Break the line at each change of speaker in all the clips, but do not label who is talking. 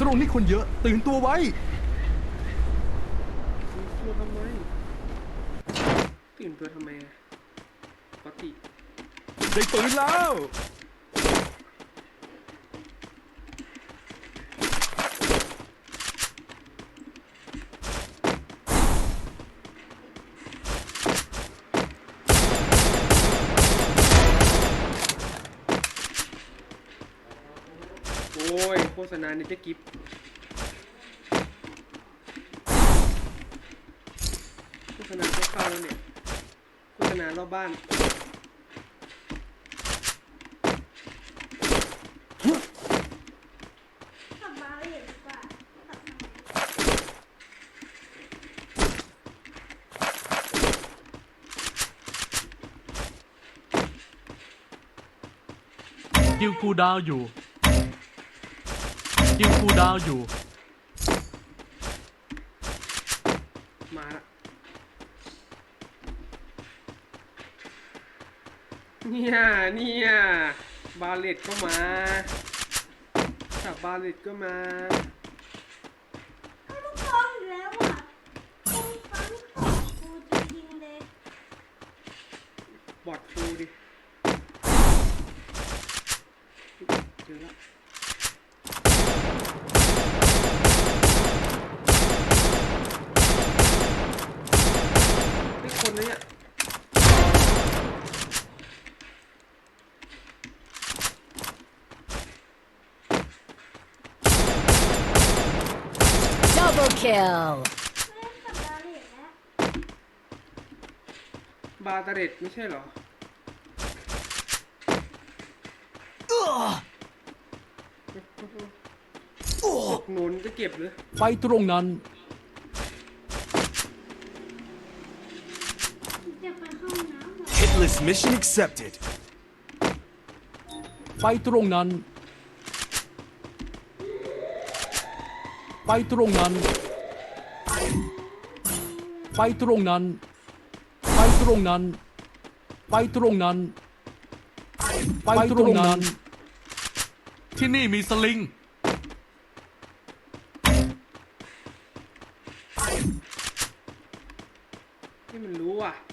ตรงนี้คนเยอะ ตื่นตัวไว้
ตื่นตัวทำไมตื่นตัวทำไมอะปกติ
ได้ปืนแล้ว
ษณาในเจ๊กิฟโฆษณาเข้าแล้วเนี่ยโฆษณารอบบ้าน
ขับบาร์เรตดีกว่าขับทำไม
ยิวคูดาวอยู่ ยิวคูลดาวน์อยู่
มาละเนี่ยเนี่ยบาเลตก็มาจับบาเลตก็มา
เอาลูกซองอีกแล้วอะคงฟังของกูจะยิงเลย
บอดฟูดิเจอแล้วไม่ค นนะเนี่ย
Double kill.
เล่นกับบาร์เรตแล้ว
บาตาเรตไม่ใช่เหรอตกหนุนจะเก็บหรือ
ไปตรงนั้น
จะไปห้องน้ำ เหรอ
Hitless mission accepted.
ไปตรงนั้น ไปตรงนั้น ไปตรงนั้น ไปตรงนั้น ไปตรงนั้น ไปตรงนั้น
ที่นี่มีสลิง
ให้มันรู้อะ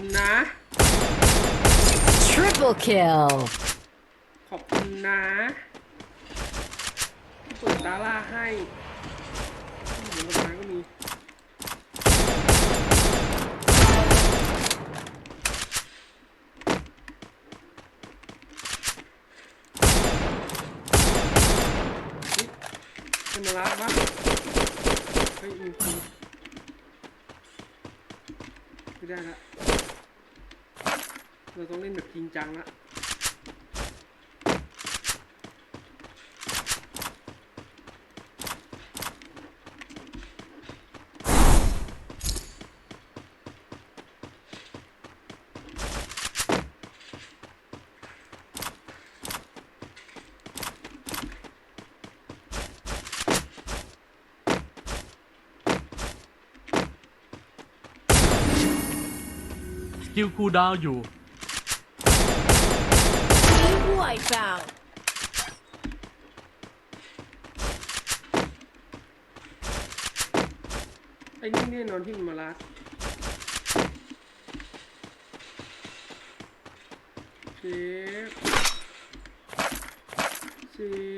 คุณนะ
Triple kill.
ขอบคุณนะที่เปิดตาล่าให้เดี๋ยวรถไม้ก็มี เป็นมาลาปะเฮ้ยมีคนไม่ได้ละ เราต้องเล่นแบบจริงจังละ
ยิวคูลดาวน์อยู่
Wipeout.
ไอ้นี่แน่นอนที่มันมาลัดเชฟเชฟ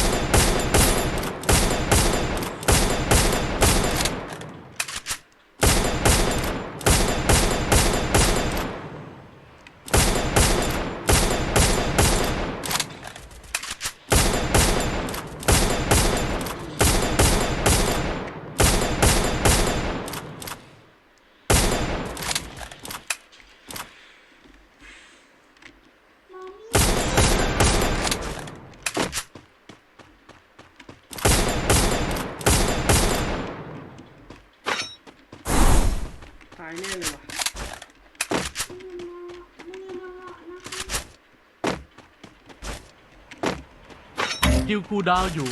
ส
กิวคูลดาวน์อยู่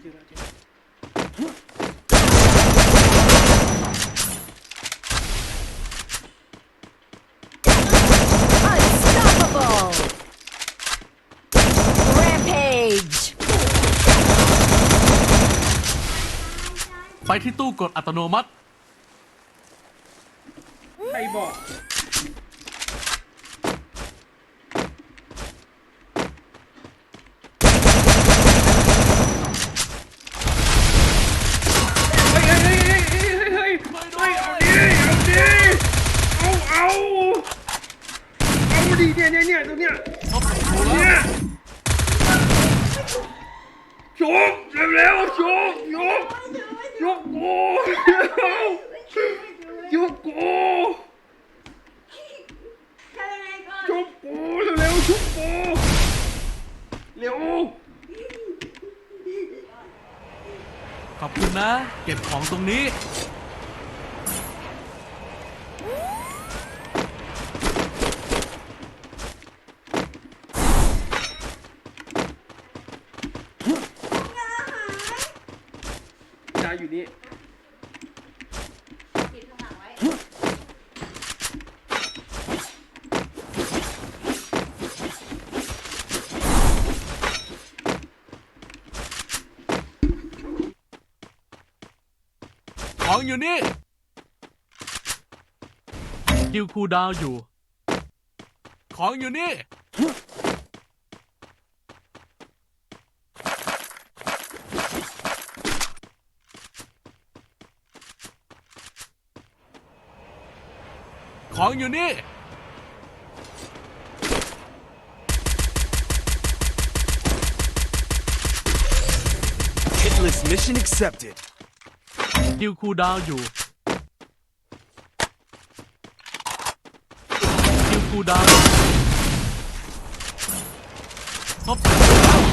เจอแล้วเจอแล้ว
Unstoppable. Rampage.
ไปที่ตู้กดอัตโนมัติ
ใครบอก เฮ้ยเฮ้ยเฮ้ยเฮ้ยเฮ้ยเฮ้ยเฮ้ยเอาดิเอาดิเอาเอาเอาดิเนี่ยเนี่ยเนี่ยตัวเนี้ยเนี่ยชกเร็วๆชกยก ยกกูยกกู
ทำยังไงก่อน
ชกกูเร็วๆชกกูเร็ว
ขอบคุณนะ เก็บของตรงนี้
จาอยู่นี่
ติดข้างหลังไว้
ของอยู่นี่สกิลคูลดาวน์อยู่ ของอยู่นี่ ของอยู่นี่
Hitless mission accepted.
สกิลคูลดาวน์อยู่สกิลคูลดาวน์ครบ